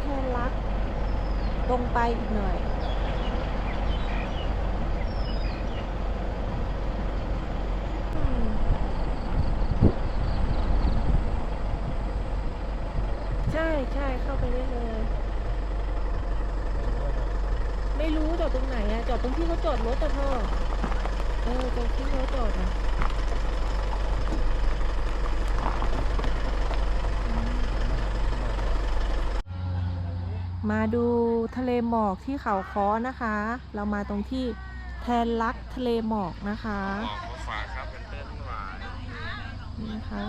แทนรักตรงไปอีกหน่อย อืมใช่ใช่เข้าไปได้เลย ไม่รู้จอดตรงไหนอะจอดตรงที่เขาจอดรถอะพ่อ เออจอดที่เขาจอดอะ มาดูทะเลหมอกที่เขาค้อนะคะ เรามาตรงที่แทนลักทะเลหมอกนะคะออกมาฝากครับเป็นเต้นหวานนี่นะคะ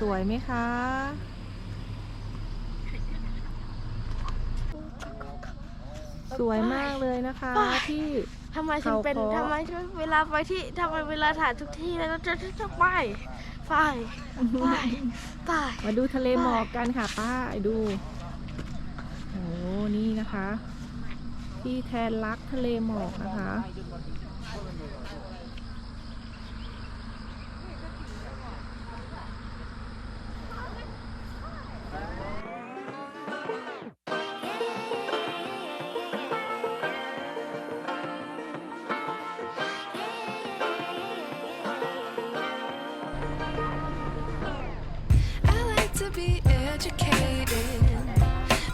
สวยไหมคะ สวยมากเลยนะคะที่ ทำไมถึงเป็นเขาขอ ทำไมถึงเวลาไปที่ทำไมเวลาถ่ายทุกที่แล้วจะจะจะไปไปไปไป มาดูทะเลหมอกกันค่ะป้าดูโอ้ นี่นะคะ ที่แทนลักทะเลหมอกนะคะ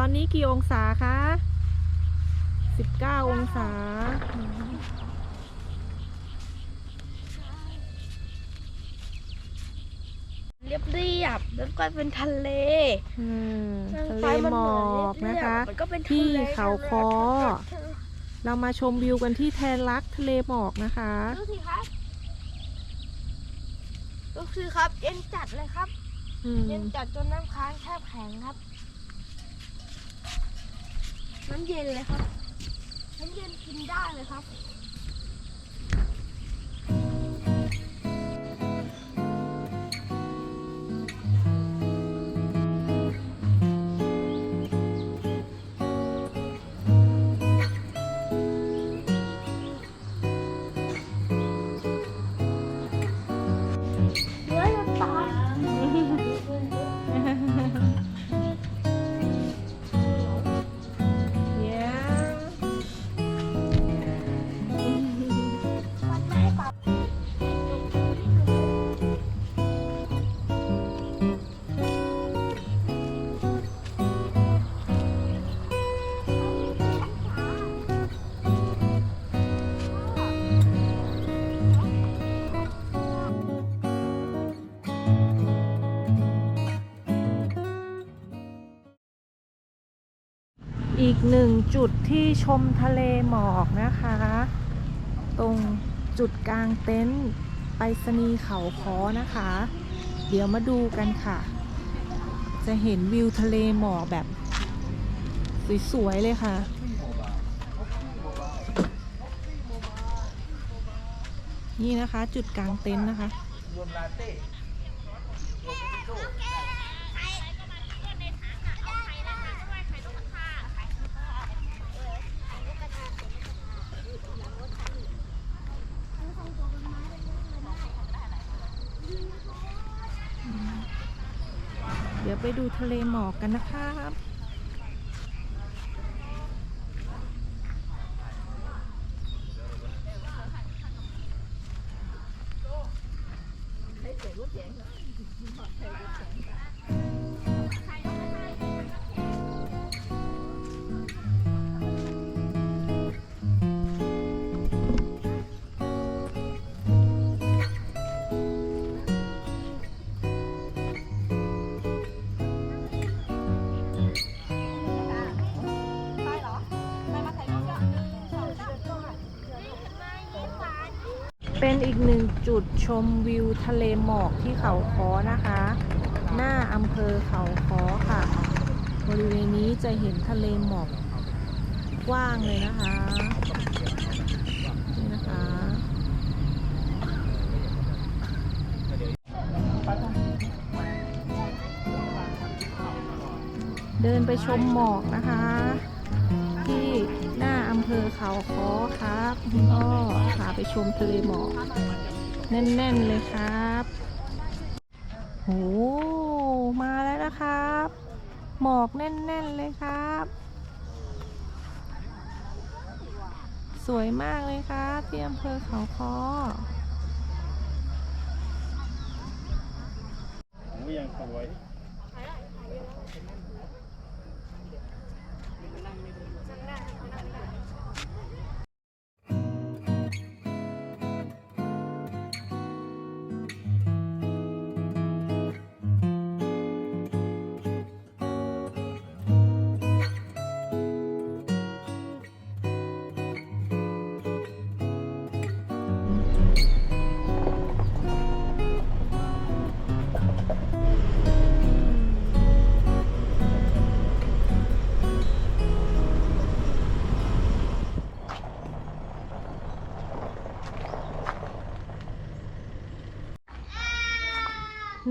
อนนี้กี่องศาคะ19องศา เรียบเรียบๆแล้วก็เป็นทะเลอืมนั่งทะไปเลมันหมเหมืออนกเรียบๆนะคะมันก็เป็นทะที่เลเขาทะเลค้อทะเลเรามาชมวิวกันที่แทนลักทะเลหมอกนะคะ ดูสิครับดูสิครับเย็นจัดเลยครับ อืม เย็นจัดจนน้ำค้างแทบแข็งครับ น้ำเย็นเลยครับ น้ำเย็นกินได้เลยครับ อีกหนึ่งจุดที่ชมทะเลหมอกนะคะ ตรงจุดกลางเต็นท์ไปรษณีย์เขาค้อนะคะ เดี๋ยวมาดูกันค่ะ จะเห็นวิวทะเลหมอกแบบ สวย ๆ เลยค่ะ นี่นะคะจุดกลางเต็นท์นะคะ เดี๋ยว ไปดูทะเลหมอกกันนะครับเป็นอีกหนึ่งจุดชมวิวทะเลหมอกที่เขาค้อนะคะ หน้าอำเภอเขาค้อค่ะ บริเวณนี้จะเห็นทะเลหมอกกว้างเลยนะคะนี่นะคะเดินไปชมหมอกนะคะ ภอเขาค้อครับคุณพ่อพาไปชมทะเลหมอกแน่นๆเลยครับโหมาแล้วนะครับ หมอกแน่นๆเลยครับ สวยมากเลยครับที่อำเภอเขาค้อยังสวย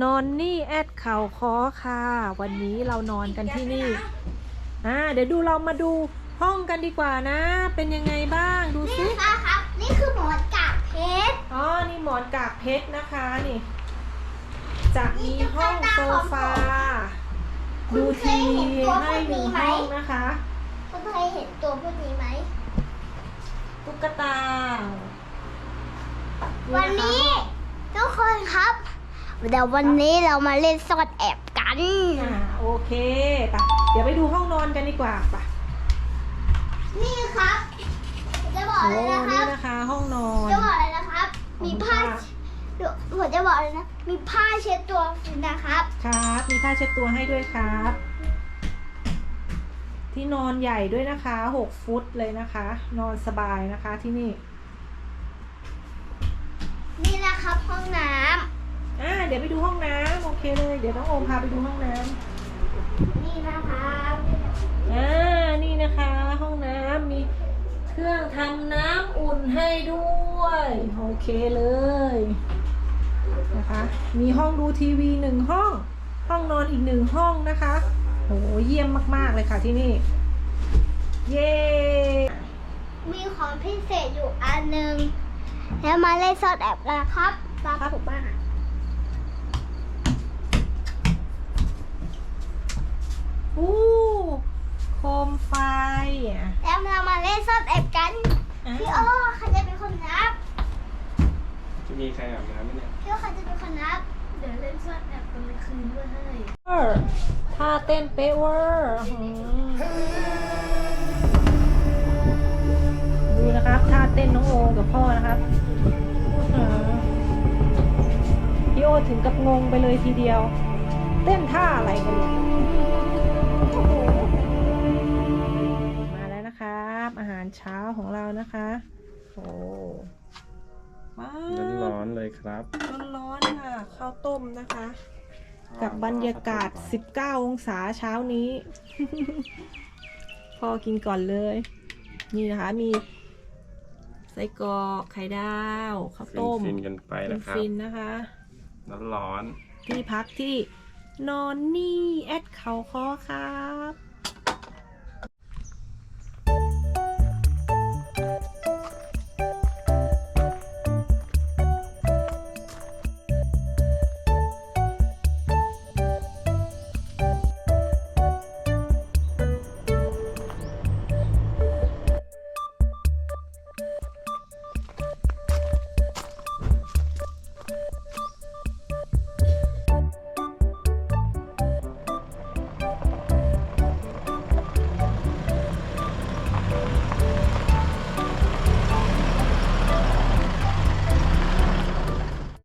นอนนี่แอดเขาค้อค่ะ วันนี้เรานอนกันที่นี่อ่าเดี๋ยวดูเรามาดูห้องกันดีกว่านะ เป็นยังไงบ้างดูซินี่ค่ะครับ นี่คือหมอนกากเพชรอ๋อนี่หมอนกากเพชรนะคะนี่จะมีห้องโซฟาดูทีวีให้หนึ่งห้องนะคะคุณเคยเห็นตัวพวกนี้ไหมตุ๊กตา วันนี้ทุกคนครับ เดี๋ยววันนี้เรามาเล่นซ่อนแอบกัน อ่าโอเคไปเดี๋ยวไปดูห้องนอนกันดีกว่าไปนี่ครับ จะบอกโอ้เลยนะคนี่รับ นะคะ ห้องนอน จะบอกเลยนะครับมีผ้าผมจะบอกเลยนะ มีผ้าเช็ดตัวนะครับ ครับมีผ้าเช็ดตัวให้ด้วยครับ ที่นอนใหญ่ด้วยนะคะ6ฟุตเลยนะคะ นอนสบายนะคะที่นี่ นี่นะครับห้องน้ อ่าเดี๋ยวไปดูห้องน้ำโอเคเลย เดี๋ยวน้องโอมพาไปดูห้องน้ำำนี่นะครับอ่านี่นะคะ ห้องน้ำมีเครื่องทำน้ำอุ่นให้ด้วยโอเคเลยนะคะ มีห้องดูทีวีหนึ่งห้อง ห้องนอนอีกหนึ่งห้องนะคะโหเยี่ยมมากๆเลยค่ะที่นี่ เย้ มีของพิเศษอยู่อันหนึ่งแล้วมาเล่นซ่อนแอบกันนะครับตามผมมา อู้โคมไฟอะแล้วเรามาเล่นซ่อนแอบกันอะพี่โอ้ใครจะเป็นคนนับจะมีใครอาบน้ำไหมเนี่ยพี่โอ้ใครจะเป็นคนนับเดี๋ยวเล่นซ่อนแอบตอนกลางคืนด้วยเฮ้ยเวอร์ท่าเต้นเป๊ะเวอร์อื้อหือดูนะครับท่าเต้นน้องโอกับพ่อนะครับอื้อหือพี่โอถึงกับงงไปเลยทีเดียว เต้นท่าอะไรกันเนี่ย นะครับอาหารเช้าของเรานะคะ โอ้มาร้อนๆเลยครับร้อนๆค่ะ ข้าวต้มนะคะ กับบรรยากาศ 19 องศาเช้านี้พอกินก่อนเลย นี่นะคะมี ไส้กรอกไข่ดาวข้าวต้มฟินๆกันไปนะครับฟินๆนะคะ ร้อนที่พักที่นอนนี่แอดเขาคอครับ